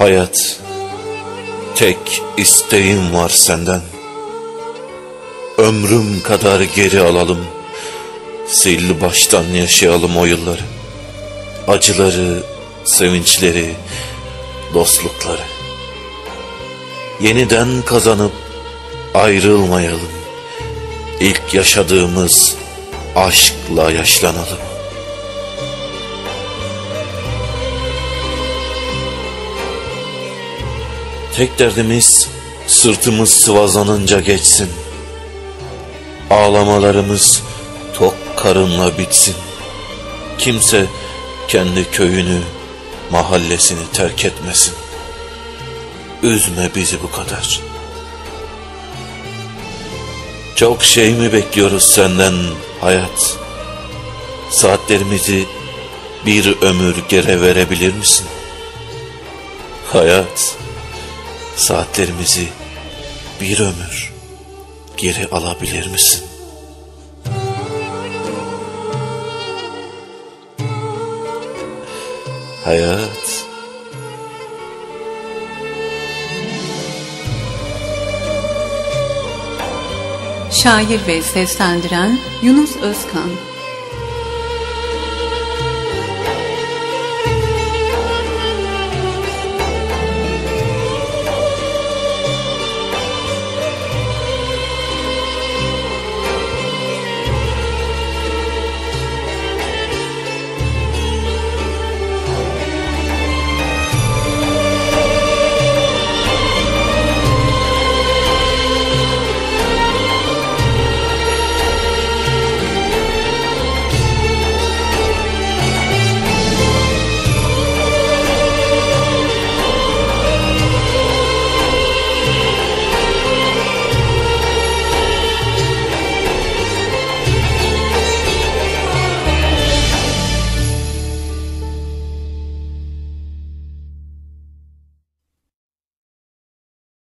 Hayat, tek isteğim var senden. Ömrüm kadar geri alalım. Sil baştan yaşayalım o yılları. Acıları, sevinçleri, dostlukları. Yeniden kazanıp ayrılmayalım. İlk yaşadığımız aşkla yaşlanalım. Tek derdimiz sırtımız sıvazlanınca geçsin. Ağlamalarımız tok karınla bitsin. Kimse kendi köyünü, mahallesini terk etmesin. Üzme bizi bu kadar. Çok şey mi bekliyoruz senden hayat? Saatlerimizi bir ömür geri verebilir misin? Hayat, saatlerimizi bir ömür geri alabilir misin? Hayat, Şair ve seslendiren Yunus Özkan